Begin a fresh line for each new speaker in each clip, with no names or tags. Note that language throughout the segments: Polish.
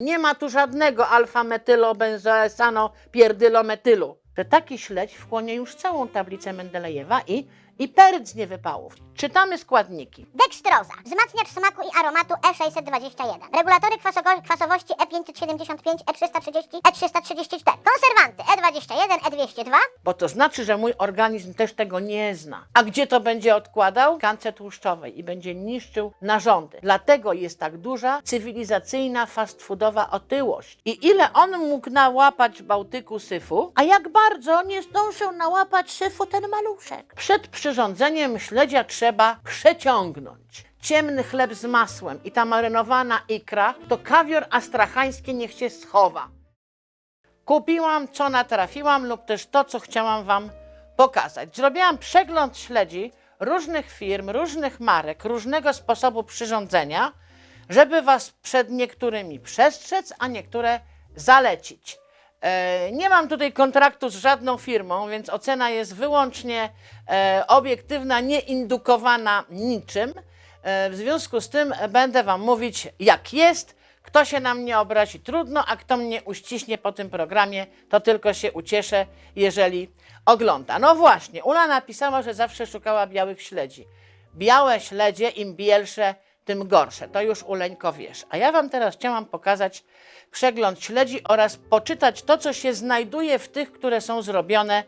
Nie ma tu żadnego alfa-metylobenzoesano pierdylometylu. Że taki śledź wchłonie już całą tablicę Mendelejewa i, i perc niewypałów. Czytamy składniki.
Dekstroza, wzmacniacz smaku i aromatu E E621, regulatory kwasowości E E575, E330, E334, konserwanty E E21, E202,
Bo to znaczy, że mój organizm też tego nie zna. A gdzie to będzie odkładał? W tkance tłuszczowej i będzie niszczył narządy. Dlatego jest tak duża cywilizacyjna fast foodowa otyłość. I ile on mógł nałapać w Bałtyku syfu, a jak bardzo nie zdążył nałapać syfu ten maluszek. Przed przyrządzeniem śledzia trzeba przeciągnąć. Ciemny chleb z masłem i ta marynowana ikra to kawior astrachański niech się schowa. Kupiłam, co natrafiłam, lub też to, co chciałam Wam pokazać. Zrobiłam przegląd śledzi różnych firm, różnych marek, różnego sposobu przyrządzenia, żeby Was przed niektórymi przestrzec, a niektóre zalecić. E, nie mam tutaj kontraktu z żadną firmą, więc ocena jest wyłącznie e, obiektywna, nieindukowana niczym. E, w związku z tym będę Wam mówić, jak jest. Kto się na mnie obrazi, trudno, a kto mnie uściśnie po tym programie, to tylko się ucieszę, jeżeli ogląda. No właśnie, Ula napisała, że zawsze szukała białych śledzi. Białe śledzie, im bielsze, tym gorsze. To już Uleńko wiesz. A ja Wam teraz chciałam pokazać przegląd śledzi oraz poczytać to, co się znajduje w tych, które są zrobione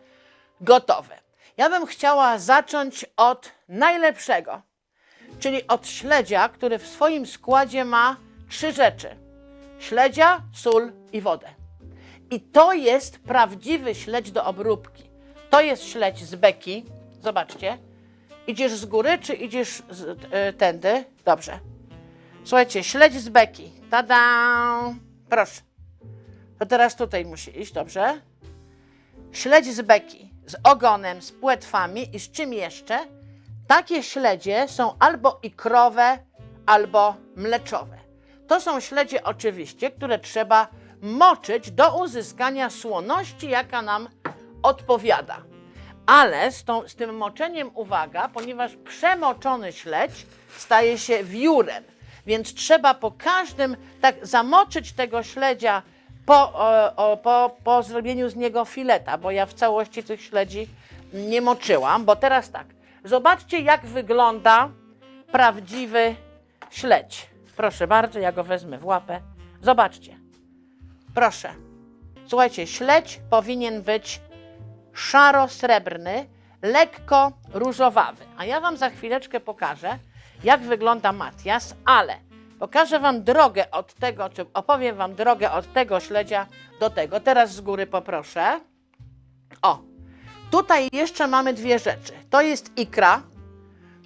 gotowe. Ja bym chciała zacząć od najlepszego czyli od śledzia, który w swoim składzie ma trzy rzeczy: śledzia, sól i wodę. I to jest prawdziwy śledź do obróbki. To jest śledź z beki. Zobaczcie. Idziesz z góry, czy idziesz z, e, tędy? Dobrze. Słuchajcie, śledź z beki. Tada! Proszę. To teraz tutaj musi iść, dobrze? Śledź z beki, z ogonem, z płetwami i z czym jeszcze? Takie śledzie są albo ikrowe, albo mleczowe. To są śledzie oczywiście, które trzeba moczyć do uzyskania słoności, jaka nam odpowiada. Ale z, tą, z tym moczeniem uwaga, ponieważ przemoczony śledź staje się wiórem, więc trzeba po każdym tak zamoczyć tego śledzia po, o, o, po, po zrobieniu z niego fileta, bo ja w całości tych śledzi nie moczyłam, bo teraz tak, zobaczcie jak wygląda prawdziwy śledź. Proszę bardzo, ja go wezmę w łapę. Zobaczcie. Proszę. Słuchajcie, śledź powinien być szaro-srebrny, lekko różowawy. A ja Wam za chwileczkę pokażę, jak wygląda Matias, ale pokażę Wam drogę od tego, czy opowiem Wam drogę od tego śledzia do tego. Teraz z góry poproszę. O, tutaj jeszcze mamy dwie rzeczy. To jest ikra,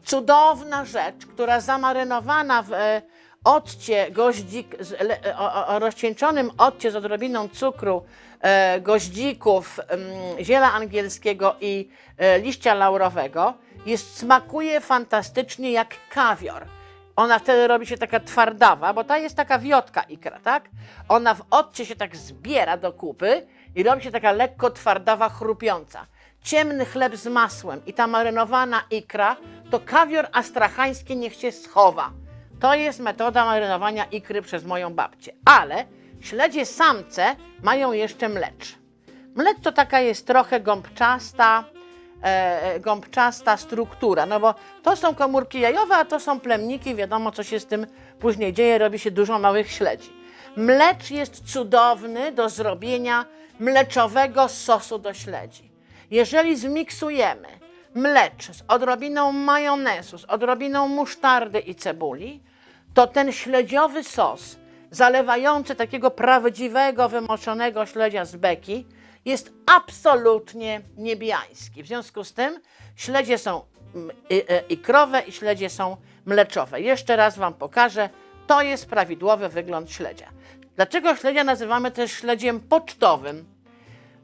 cudowna rzecz, która zamarynowana w e, occie goździk, z, le, o, o, o rozcieńczonym occie z odrobiną cukru, e, goździków, em, ziela angielskiego i e, liścia laurowego, jest, smakuje fantastycznie jak kawior. Ona wtedy robi się taka twardawa, bo ta jest taka wiotka ikra, tak? Ona w odcie się tak zbiera do kupy i robi się taka lekko twardawa, chrupiąca. Ciemny chleb z masłem i ta marynowana ikra to kawior astrachański niech się schowa. To jest metoda marynowania ikry przez moją babcię. Ale śledzie samce mają jeszcze mlecz. Mlecz to taka jest trochę gąbczasta, e, gąbczasta struktura, no bo to są komórki jajowe, a to są plemniki, wiadomo co się z tym później dzieje, robi się dużo małych śledzi. Mlecz jest cudowny do zrobienia mleczowego sosu do śledzi. Jeżeli zmiksujemy mlecz z odrobiną majonezu, z odrobiną musztardy i cebuli, to ten śledziowy sos, zalewający takiego prawdziwego, wymoczonego śledzia z beki, jest absolutnie niebiański. W związku z tym śledzie są mm, i- ikrowe i śledzie są mleczowe. Jeszcze raz Wam pokażę, to jest prawidłowy wygląd śledzia. Dlaczego śledzia nazywamy też śledziem pocztowym?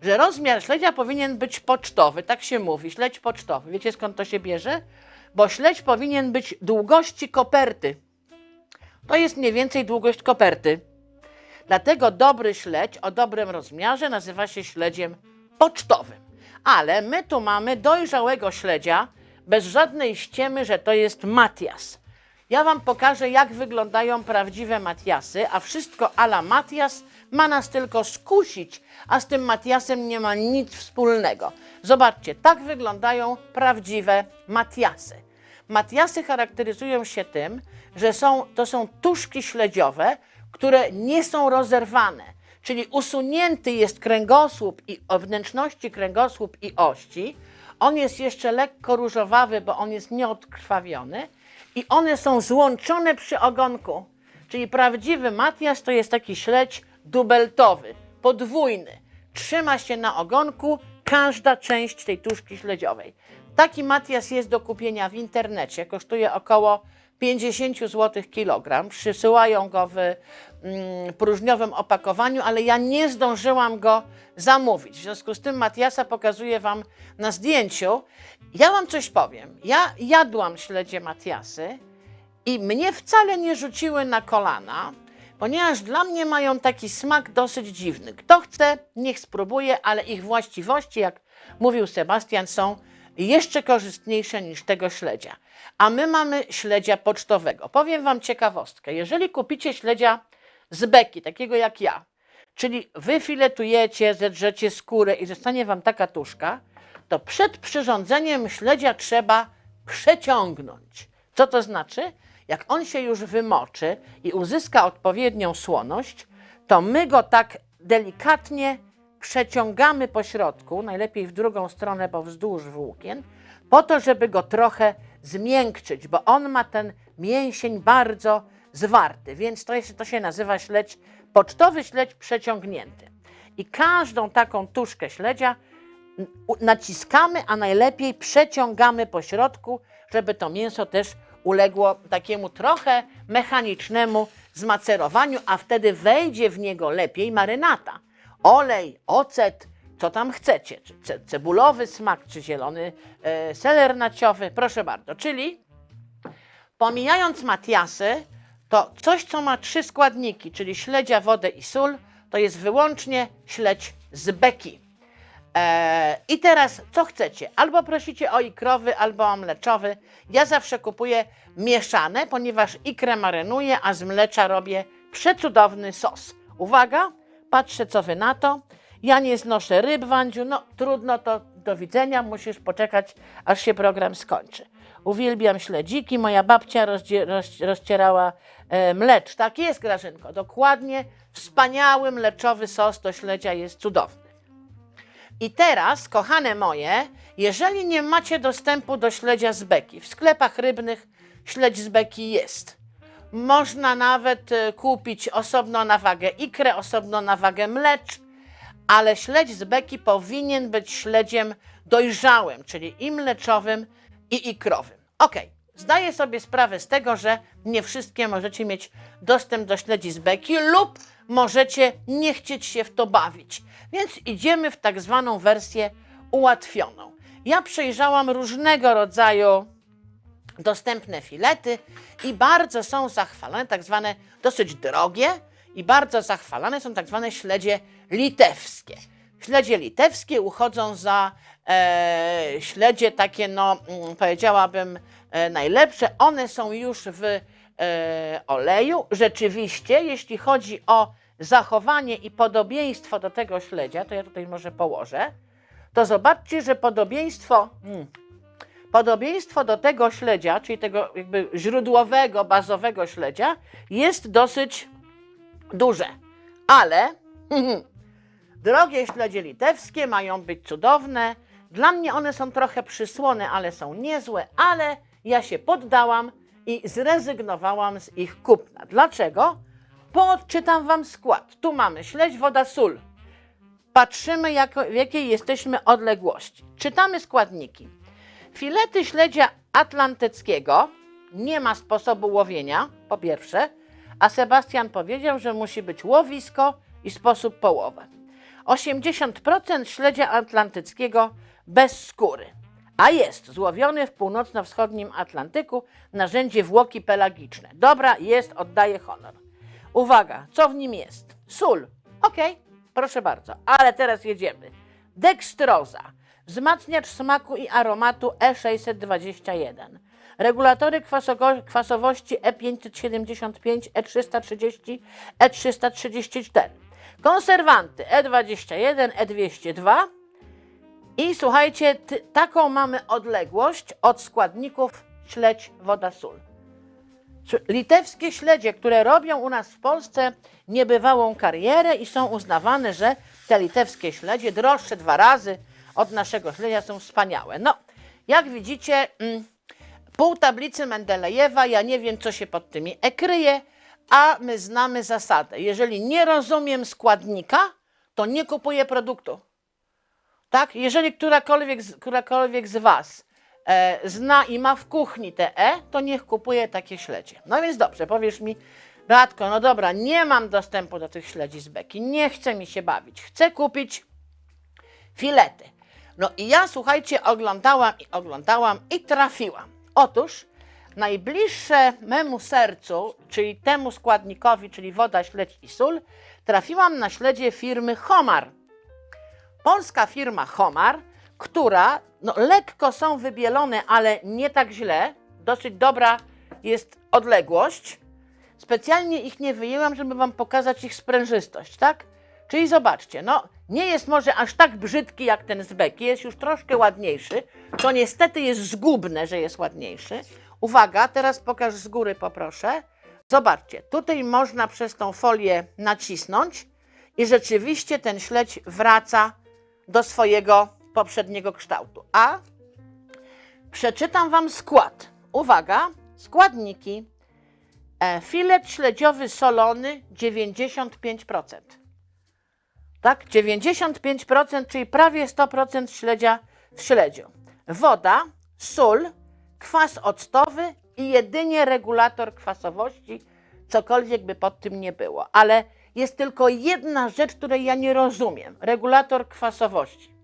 że rozmiar śledzia powinien być pocztowy, tak się mówi, śledź pocztowy. Wiecie skąd to się bierze? Bo śledź powinien być długości koperty. To jest mniej więcej długość koperty. Dlatego dobry śledź o dobrym rozmiarze nazywa się śledziem pocztowym. Ale my tu mamy dojrzałego śledzia, bez żadnej ściemy, że to jest Matias. Ja Wam pokażę, jak wyglądają prawdziwe Matiasy, a wszystko ala Matias ma nas tylko skusić, a z tym Matiasem nie ma nic wspólnego. Zobaczcie, tak wyglądają prawdziwe Matiasy. Matiasy charakteryzują się tym, że są, to są tuszki śledziowe, które nie są rozerwane, czyli usunięty jest kręgosłup i wnętrzności kręgosłup i ości. On jest jeszcze lekko różowawy, bo on jest nieodkrwawiony i one są złączone przy ogonku. Czyli prawdziwy Matias to jest taki śledź dubeltowy, podwójny. Trzyma się na ogonku każda część tej tuszki śledziowej. Taki Matias jest do kupienia w internecie, kosztuje około 50 zł kilogram. Przysyłają go w mm, próżniowym opakowaniu, ale ja nie zdążyłam go zamówić. W związku z tym Matiasa pokazuję Wam na zdjęciu. Ja Wam coś powiem. Ja jadłam śledzie Matiasy i mnie wcale nie rzuciły na kolana, ponieważ dla mnie mają taki smak dosyć dziwny. Kto chce, niech spróbuje, ale ich właściwości, jak mówił Sebastian, są jeszcze korzystniejsze niż tego śledzia. A my mamy śledzia pocztowego. Powiem Wam ciekawostkę. Jeżeli kupicie śledzia z beki, takiego jak ja, czyli wyfiletujecie, zedrzecie skórę i zostanie Wam taka tuszka, to przed przyrządzeniem śledzia trzeba przeciągnąć. Co to znaczy? Jak on się już wymoczy i uzyska odpowiednią słoność, to my go tak delikatnie przeciągamy po środku, najlepiej w drugą stronę, bo wzdłuż włókien, po to, żeby go trochę zmiękczyć, bo on ma ten mięsień bardzo zwarty, więc to, jest, to się nazywa śledź, pocztowy śledź przeciągnięty. I każdą taką tuszkę śledzia naciskamy, a najlepiej przeciągamy po środku, żeby to mięso też uległo takiemu trochę mechanicznemu zmacerowaniu, a wtedy wejdzie w niego lepiej marynata. Olej, ocet, co tam chcecie, czy ce- cebulowy smak, czy zielony e, seler naciowy, proszę bardzo. Czyli pomijając Matiasy, to coś, co ma trzy składniki, czyli śledzia, wodę i sól, to jest wyłącznie śledź z beki. E, I teraz co chcecie? Albo prosicie o ikrowy, albo o mleczowy. Ja zawsze kupuję mieszane, ponieważ ikrę marynuję, a z mlecza robię przecudowny sos. Uwaga, patrzę co wy na to. Ja nie znoszę ryb, Wandziu, no trudno, to do widzenia, musisz poczekać, aż się program skończy. Uwielbiam śledziki, moja babcia rozdzie, roz, rozcierała e, mlecz. Tak jest, Grażynko, dokładnie. Wspaniały mleczowy sos do śledzia jest cudowny. I teraz, kochane moje, jeżeli nie macie dostępu do śledzia z beki, w sklepach rybnych śledź z beki jest. Można nawet e, kupić osobno na wagę ikrę, osobno na wagę mlecz, ale śledź z beki powinien być śledziem dojrzałym, czyli i mleczowym, i ikrowym. Ok, zdaję sobie sprawę z tego, że nie wszystkie możecie mieć dostęp do śledzi z beki lub możecie nie chcieć się w to bawić. Więc idziemy w tak zwaną wersję ułatwioną. Ja przejrzałam różnego rodzaju dostępne filety i bardzo są zachwalane, tak zwane dosyć drogie i bardzo zachwalane są tak zwane śledzie litewskie. Śledzie litewskie uchodzą za e, śledzie takie, no mm, powiedziałabym, e, najlepsze. One są już w e, oleju. Rzeczywiście, jeśli chodzi o zachowanie i podobieństwo do tego śledzia, to ja tutaj może położę, to zobaczcie, że podobieństwo mm, Podobieństwo do tego śledzia, czyli tego jakby źródłowego, bazowego śledzia, jest dosyć duże. Ale drogie śledzie litewskie mają być cudowne. Dla mnie one są trochę przysłone, ale są niezłe, ale ja się poddałam i zrezygnowałam z ich kupna. Dlaczego? Bo odczytam Wam skład. Tu mamy śledź, woda, sól. Patrzymy, jako, w jakiej jesteśmy odległości. Czytamy składniki. Filety śledzia atlantyckiego nie ma sposobu łowienia, po pierwsze, a Sebastian powiedział, że musi być łowisko i sposób połowu. 80% śledzia atlantyckiego bez skóry, a jest złowiony w północno-wschodnim Atlantyku na rzędzie włoki pelagiczne. Dobra, jest, oddaję honor. Uwaga, co w nim jest? Sól. Okej, proszę bardzo, ale teraz jedziemy. Dekstroza, wzmacniacz smaku i aromatu E621. regulatory kwasowości E E575, E330, E334, konserwanty E E21, E202 i słuchajcie, taką mamy odległość od składników śledź, woda, sól. Litewskie śledzie, które robią u nas w Polsce niebywałą karierę i są uznawane, że te litewskie śledzie, droższe dwa razy od naszego śledzia, są wspaniałe. No, jak widzicie, mm, pół tablicy Mendelejewa, ja nie wiem, co się pod tymi e kryje, a my znamy zasadę. Jeżeli nie rozumiem składnika, to nie kupuję produktu. Tak? Jeżeli którakolwiek, którakolwiek z Was e, zna i ma w kuchni te E, to niech kupuje takie śledzie. No więc dobrze, powiesz mi, Beatko, no dobra, nie mam dostępu do tych śledzi z beki, nie chce mi się bawić, chcę kupić filety. No i ja, słuchajcie, oglądałam i oglądałam i trafiłam. Otóż najbliższe memu sercu, czyli temu składnikowi, czyli woda, śledź i sól, trafiłam na śledzie firmy Homar polska firma Homar, która no, lekko są wybielone, ale nie tak źle. Dosyć dobra jest odległość. Specjalnie ich nie wyjęłam, żeby Wam pokazać ich sprężystość, tak? Czyli zobaczcie, no nie jest może aż tak brzydki jak ten z beki, jest już troszkę ładniejszy. To niestety jest zgubne, że jest ładniejszy. Uwaga, teraz pokaż z góry poproszę. Zobaczcie, tutaj można przez tą folię nacisnąć i rzeczywiście ten śledź wraca do swojego poprzedniego kształtu. A przeczytam Wam skład. Uwaga, składniki. E, filet śledziowy solony 95%. Tak, 95%, czyli prawie 100% śledzia w śledziu. Woda, sól, kwas octowy i jedynie regulator kwasowości, cokolwiek by pod tym nie było. Ale jest tylko jedna rzecz, której ja nie rozumiem. Regulator kwasowości.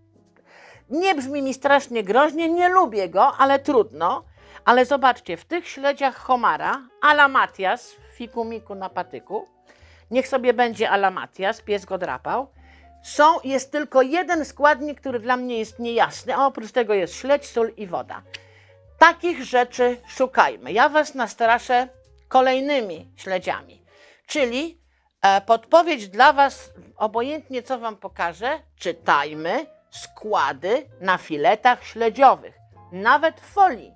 Nie brzmi mi strasznie groźnie, nie lubię go, ale trudno. Ale zobaczcie, w tych śledziach homara, ala Matias, fiku miku na patyku, niech sobie będzie ala Matias, pies go drapał, są, jest tylko jeden składnik, który dla mnie jest niejasny, a oprócz tego jest śledź, sól i woda. Takich rzeczy szukajmy. Ja Was nastraszę kolejnymi śledziami. Czyli e, podpowiedź dla Was, obojętnie co Wam pokażę, czytajmy składy na filetach śledziowych, nawet w folii.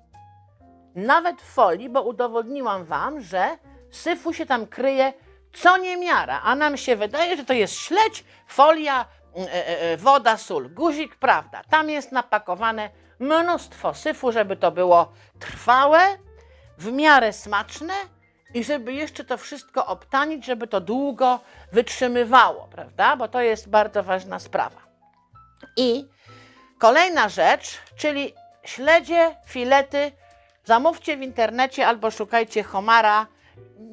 Nawet w folii, bo udowodniłam Wam, że syfu się tam kryje co niemiara, a nam się wydaje, że to jest śledź, folia, e, e, e, woda, sól, guzik, prawda. Tam jest napakowane mnóstwo syfu, żeby to było trwałe, w miarę smaczne i żeby jeszcze to wszystko obtanić, żeby to długo wytrzymywało, prawda? Bo to jest bardzo ważna sprawa. I kolejna rzecz, czyli śledzie, filety. Zamówcie w internecie albo szukajcie Homara.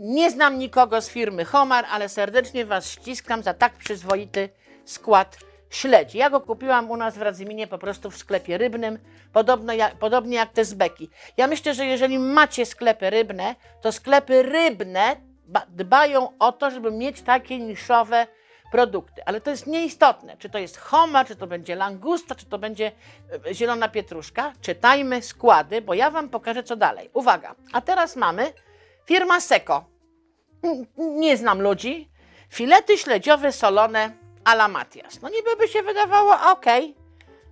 Nie znam nikogo z firmy Homar, ale serdecznie Was ściskam za tak przyzwoity skład śledzi. Ja go kupiłam u nas w Radzyminie po prostu w sklepie rybnym, podobno podobnie jak te z beki. Ja myślę, że jeżeli macie sklepy rybne, to sklepy rybne ba- dbają o to, żeby mieć takie niszowe produkty. Ale to jest nieistotne, czy to jest homar, czy to będzie langusta, czy to będzie e, zielona pietruszka. Czytajmy składy, bo ja Wam pokażę, co dalej. Uwaga, a teraz mamy firma Seko. Nie znam ludzi. Filety śledziowe solone a la Matias. No niby by się wydawało, okej.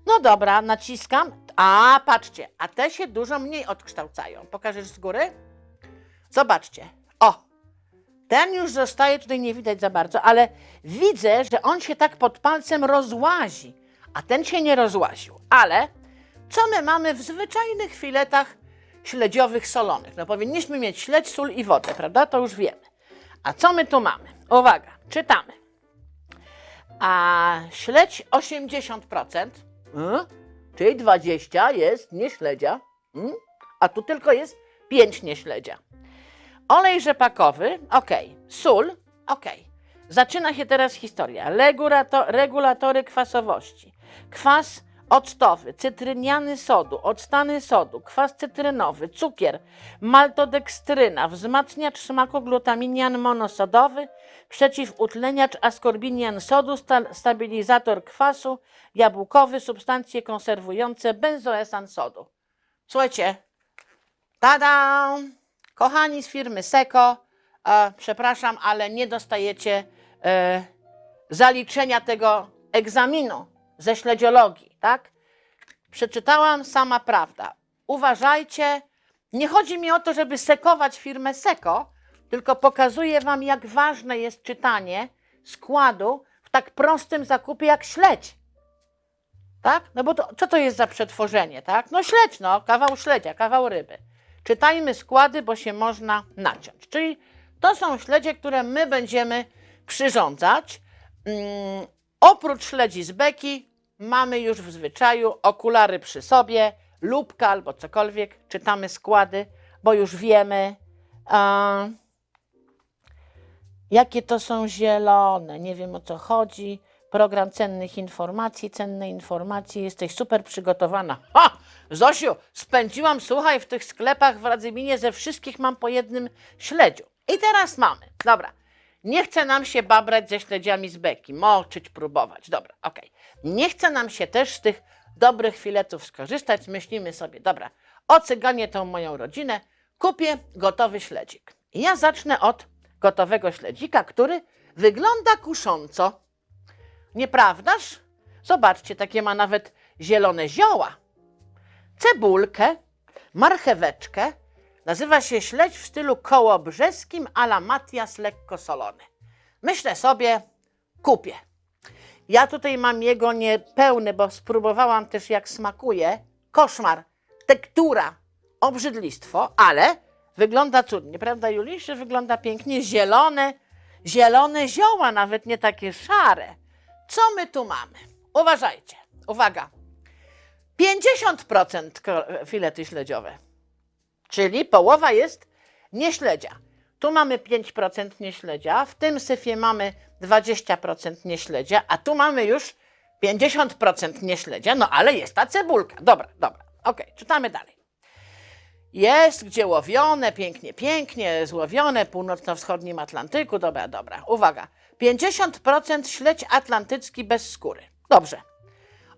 No dobra, naciskam. A, patrzcie, a te się dużo mniej odkształcają. Pokażesz z góry? Zobaczcie. O, ten już zostaje, tutaj nie widać za bardzo, ale widzę, że on się tak pod palcem rozłazi, a ten się nie rozłaził. Ale co my mamy w zwyczajnych filetach śledziowych solonych? No powinniśmy mieć śledź, sól i wodę, prawda? To już wiemy. A co my tu mamy? Uwaga, czytamy. A śledź 80%, mm, czyli 20 jest nieśledzia, mm, a tu tylko jest 5 nieśledzia. Olej rzepakowy, ok. Sól, ok. Zaczyna się teraz historia. Regulato, regulatory kwasowości. Kwas octowy, cytryniany sodu, octany sodu, kwas cytrynowy, cukier, maltodekstryna, wzmacniacz smaku glutaminian monosodowy, przeciwutleniacz askorbinian sodu, sta, stabilizator kwasu, jabłkowy, substancje konserwujące, benzoesan sodu. Słuchajcie, Tada! Kochani z firmy Seko, e, przepraszam, ale nie dostajecie e, zaliczenia tego egzaminu ze śledziologii, tak? Przeczytałam sama prawda. Uważajcie, nie chodzi mi o to, żeby sekować firmę Seko, tylko pokazuję Wam, jak ważne jest czytanie składu w tak prostym zakupie jak śledź. Tak? No bo to, co to jest za przetworzenie, tak? No śledź, no, kawał śledzia, kawał ryby. Czytajmy składy, bo się można naciąć. Czyli to są śledzie, które my będziemy przyrządzać. Mm, oprócz śledzi z beki mamy już w zwyczaju okulary przy sobie, lubka albo cokolwiek. Czytamy składy, bo już wiemy, a, jakie to są zielone. Nie wiem o co chodzi. Program cennych informacji, cenne informacje. Jesteś super przygotowana. Ha! Zosiu, spędziłam, słuchaj, w tych sklepach w Radzyminie ze wszystkich mam po jednym śledziu. I teraz mamy. Dobra. Nie chce nam się babrać ze śledziami z beki, moczyć, próbować. Dobra, okej. Nie chce nam się też z tych dobrych filetów skorzystać. Myślimy sobie, dobra, ocyganię tą moją rodzinę, kupię gotowy śledzik. I ja zacznę od gotowego śledzika, który wygląda kusząco. Nieprawdaż? Zobaczcie, takie ma nawet zielone zioła. Cebulkę, marcheweczkę. Nazywa się śledź w stylu kołobrzeskim a la Matias lekko solony. Myślę sobie, kupię. Ja tutaj mam jego niepełny, bo spróbowałam też jak smakuje. Koszmar, tektura, obrzydlistwo, ale wygląda cudnie, prawda Julisz? Że wygląda pięknie, zielone, zielone zioła, nawet nie takie szare. Co my tu mamy? Uważajcie, uwaga. 50% ko- filety śledziowe, czyli połowa jest nieśledzia. Tu mamy 5% nieśledzia, w tym syfie mamy 20% nieśledzia, a tu mamy już 50% nieśledzia, no ale jest ta cebulka. Dobra, dobra, okej, czytamy dalej. Jest gdzie łowione, pięknie, pięknie, złowione północno-wschodnim Atlantyku. Dobra, dobra. Uwaga. 50% śledź atlantycki bez skóry. Dobrze.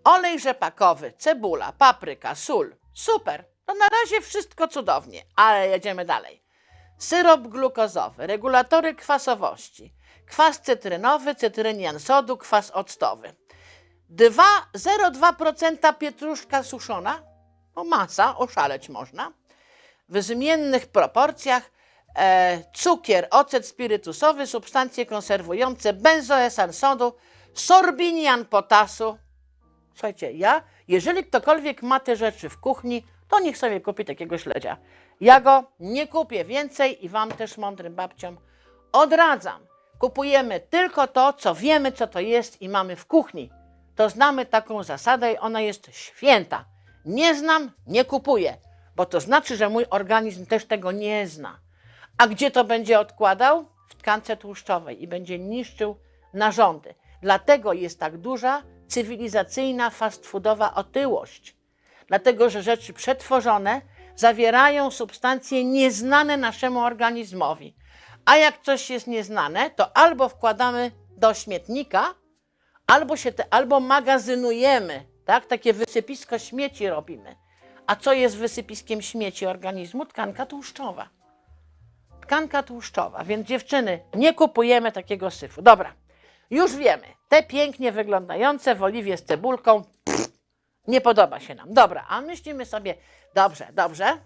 Olej rzepakowy, cebula, papryka, sól. Super. To na razie wszystko cudownie, ale jedziemy dalej. Syrop glukozowy, regulatory kwasowości, kwas cytrynowy, cytrynian sodu, kwas octowy. 2,02% pietruszka suszona, no masa, oszaleć można. W zmiennych proporcjach e, cukier, ocet spirytusowy, substancje konserwujące, benzoesan sodu, sorbinian potasu. Słuchajcie, ja, jeżeli ktokolwiek ma te rzeczy w kuchni, to niech sobie kupi takiego śledzia. Ja go nie kupię więcej i Wam też mądrym babciom odradzam. Kupujemy tylko to, co wiemy, co to jest i mamy w kuchni. To znamy taką zasadę i ona jest święta. Nie znam, nie kupuję, bo to znaczy, że mój organizm też tego nie zna. A gdzie to będzie odkładał? W tkance tłuszczowej i będzie niszczył narządy. Dlatego jest tak duża cywilizacyjna fast foodowa otyłość. Dlatego, że rzeczy przetworzone zawierają substancje nieznane naszemu organizmowi. A jak coś jest nieznane, to albo wkładamy do śmietnika, albo, się te, albo magazynujemy, tak? Takie wysypisko śmieci robimy. A co jest wysypiskiem śmieci organizmu? Tkanka tłuszczowa. Tkanka tłuszczowa, więc dziewczyny, nie kupujemy takiego syfu. Dobra, już wiemy. Te pięknie wyglądające w oliwie z cebulką, pff, nie podoba się nam. Dobra, a myślimy sobie, dobrze, dobrze.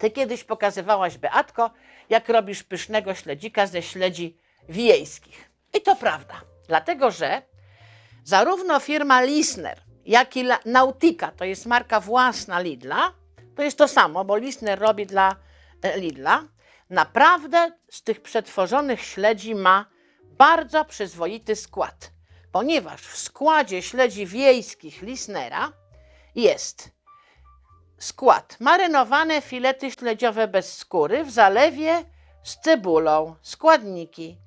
Ty kiedyś pokazywałaś, Beatko, jak robisz pysznego śledzika ze śledzi wiejskich. I to prawda, dlatego że zarówno firma Lisner, jak i Nautica, to jest marka własna Lidla, to jest to samo, bo Lisner robi dla e, Lidla, naprawdę z tych przetworzonych śledzi ma bardzo przyzwoity skład, ponieważ w składzie śledzi wiejskich Lisnera jest skład marynowane filety śledziowe bez skóry w zalewie z cebulą, składniki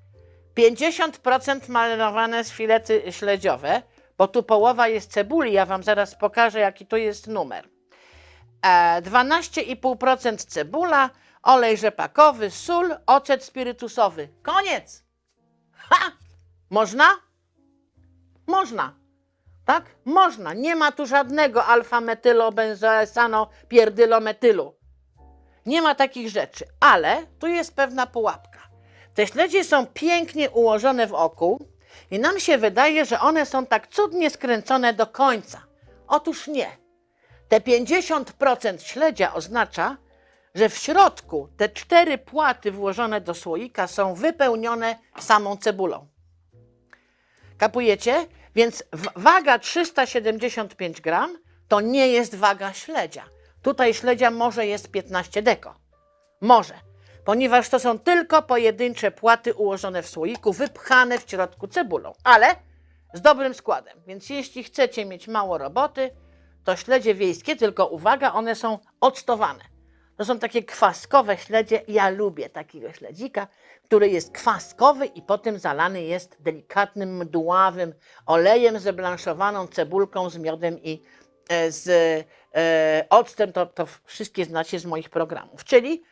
50% marynowane filety śledziowe, bo tu połowa jest cebuli, ja Wam zaraz pokażę, jaki tu jest numer. E, 12,5% cebula, olej rzepakowy, sól, ocet spirytusowy. Koniec! Ha! Można? Można. Tak? Można. Nie ma tu żadnego alfa-metylobenzoesano pierdylometylu. Nie ma takich rzeczy, ale tu jest pewna pułapka. Te śledzie są pięknie ułożone w oku i nam się wydaje, że one są tak cudnie skręcone do końca. Otóż nie. Te 50% śledzia oznacza, że w środku te cztery płaty włożone do słoika są wypełnione samą cebulą. Kapujecie? Więc waga 375 gram to nie jest waga śledzia. Tutaj śledzia może jest 15 deko. Może, ponieważ to są tylko pojedyncze płaty ułożone w słoiku, wypchane w środku cebulą, ale z dobrym składem. Więc jeśli chcecie mieć mało roboty, to śledzie wiejskie, tylko uwaga, one są octowane. To są takie kwaskowe śledzie. Ja lubię takiego śledzika, który jest kwaskowy i potem zalany jest delikatnym, mdławym olejem ze blanszowaną cebulką, z miodem i e, z e, octem. To, to wszystkie znacie z moich programów. Czyli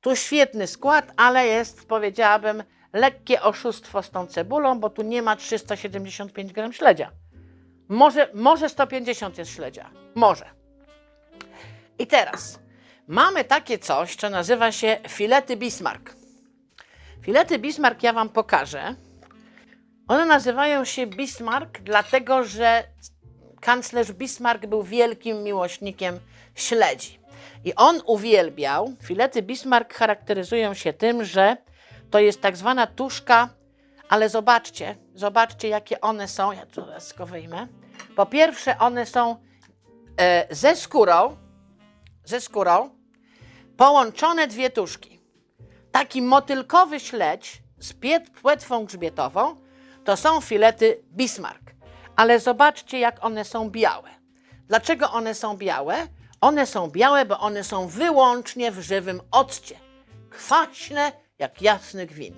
tu świetny skład, ale jest, powiedziałabym, lekkie oszustwo z tą cebulą, bo tu nie ma 375 gram śledzia. Może, może 150 jest śledzia. Może. I teraz mamy takie coś, co nazywa się filety Bismarck. Filety Bismarck ja Wam pokażę. One nazywają się Bismarck, dlatego że kanclerz Bismarck był wielkim miłośnikiem śledzi. I on uwielbiał, filety Bismarck charakteryzują się tym, że to jest tak zwana tuszka, ale zobaczcie, zobaczcie jakie one są. Ja tu teraz wyjmę. Po pierwsze, one są e, ze skórą, ze skórą, połączone dwie tuszki. Taki motylkowy śledź z płetwą grzbietową to są filety Bismarck. Ale zobaczcie, jak one są białe. Dlaczego one są białe? One są białe, bo one są wyłącznie w żywym occie. Kwaśne jak jasny gwint.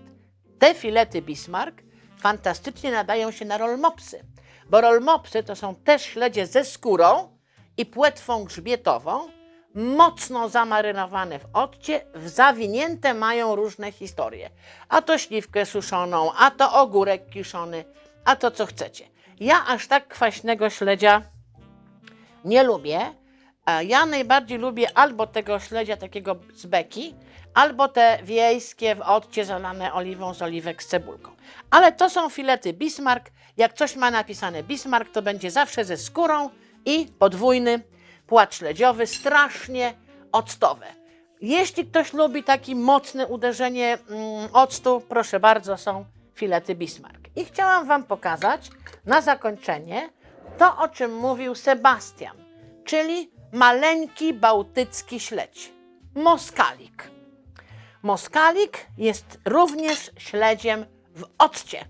Te filety Bismarck fantastycznie nadają się na rolmopsy, bo rolmopsy to są też śledzie ze skórą i płetwą grzbietową, mocno zamarynowane w occie, zawinięte mają różne historie. A to śliwkę suszoną, a to ogórek kiszony, a to co chcecie. Ja aż tak kwaśnego śledzia nie lubię. A Ja najbardziej lubię albo tego śledzia takiego z beki, albo te wiejskie w odcie zalane oliwą z oliwek z cebulką. Ale to są filety Bismarck. Jak coś ma napisane Bismarck, to będzie zawsze ze skórą i podwójny płat śledziowy, strasznie octowe. Jeśli ktoś lubi takie mocne uderzenie mm, octu, proszę bardzo, są filety Bismarck. I chciałam Wam pokazać na zakończenie to, o czym mówił Sebastian, czyli maleńki bałtycki śledź, moskalik. Moskalik jest również śledziem w occie.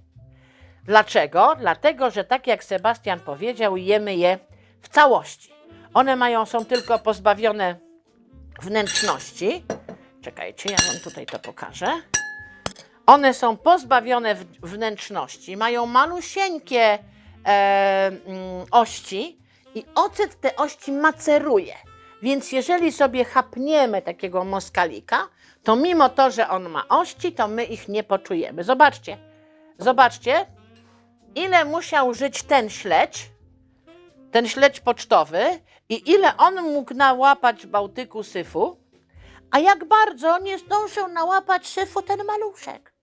Dlaczego? Dlatego, że tak jak Sebastian powiedział, jemy je w całości. One mają, są tylko pozbawione wnętrzności. Czekajcie, ja Wam tutaj to pokażę. One są pozbawione wnętrzności, mają malusieńkie e, mm, ości i ocet te ości maceruje. Więc jeżeli sobie chapniemy takiego moskalika, to mimo to, że on ma ości, to my ich nie poczujemy. Zobaczcie, zobaczcie, ile musiał żyć ten śledź, ten śledź pocztowy i ile on mógł nałapać w Bałtyku syfu, a jak bardzo nie zdążył nałapać syfu ten maluszek.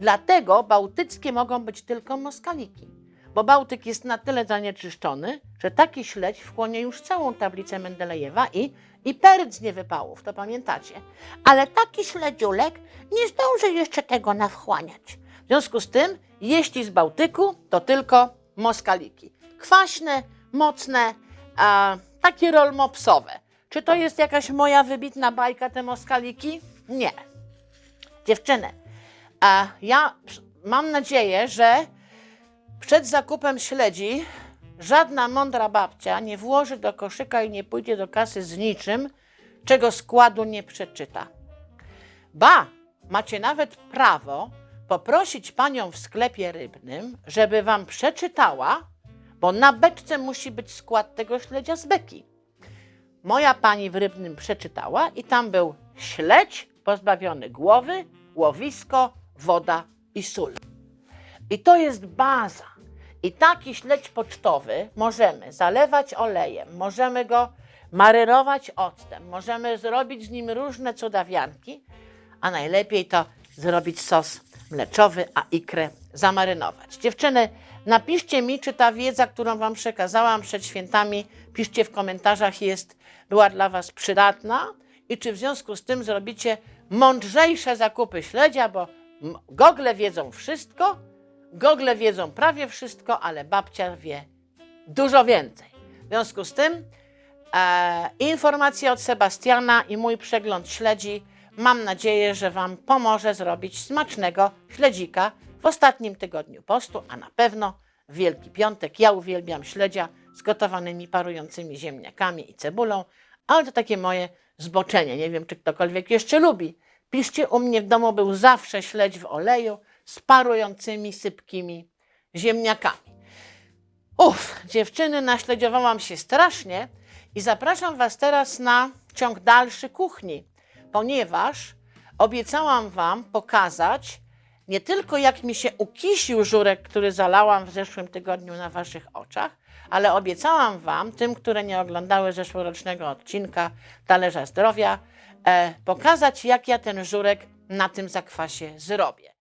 Dlatego bałtyckie mogą być tylko moskaliki, bo Bałtyk jest na tyle zanieczyszczony, że taki śledź wchłonie już całą tablicę Mendelejewa i, i perc nie wypałów, to pamiętacie. Ale taki śledziulek nie zdąży jeszcze tego nawchłaniać. W związku z tym, jeśli z Bałtyku, to tylko moskaliki. Kwaśne, mocne, a, takie rolmopsowe. Czy to jest jakaś moja wybitna bajka, te moskaliki? Nie. Dziewczyny, a ja mam nadzieję, że przed zakupem śledzi żadna mądra babcia nie włoży do koszyka i nie pójdzie do kasy z niczym, czego składu nie przeczyta. Ba, macie nawet prawo poprosić panią w sklepie rybnym, żeby wam przeczytała, bo na beczce musi być skład tego śledzia z beki. Moja pani w rybnym przeczytała i tam był śledź pozbawiony głowy, łowisko, woda i sól. I to jest baza. I taki śledź pocztowy możemy zalewać olejem, możemy go marynować octem. Możemy zrobić z nim różne cudawianki, a najlepiej to zrobić sos mleczowy, a ikrę zamarynować. Dziewczyny, napiszcie mi, czy ta wiedza, którą Wam przekazałam przed świętami, piszcie w komentarzach, jest, była dla Was przydatna i czy w związku z tym zrobicie mądrzejsze zakupy śledzia, bo gogle wiedzą wszystko, gogle wiedzą prawie wszystko, ale babcia wie dużo więcej. W związku z tym e, informacje od Sebastiana i mój przegląd śledzi mam nadzieję, że Wam pomoże zrobić smacznego śledzika w ostatnim tygodniu postu, a na pewno w Wielki Piątek. Ja uwielbiam śledzia z gotowanymi parującymi ziemniakami i cebulą, ale to takie moje zboczenie. Nie wiem, czy ktokolwiek jeszcze lubi. Piszcie, u mnie w domu był zawsze śledź w oleju z parującymi, sypkimi ziemniakami. Uff, dziewczyny, naśledziowałam się strasznie i zapraszam Was teraz na ciąg dalszy kuchni, ponieważ obiecałam Wam pokazać nie tylko jak mi się ukisił żurek, który zalałam w zeszłym tygodniu na Waszych oczach, ale obiecałam Wam, tym, które nie oglądały zeszłorocznego odcinka Talerza Zdrowia, e, pokazać jak ja ten żurek na tym zakwasie zrobię.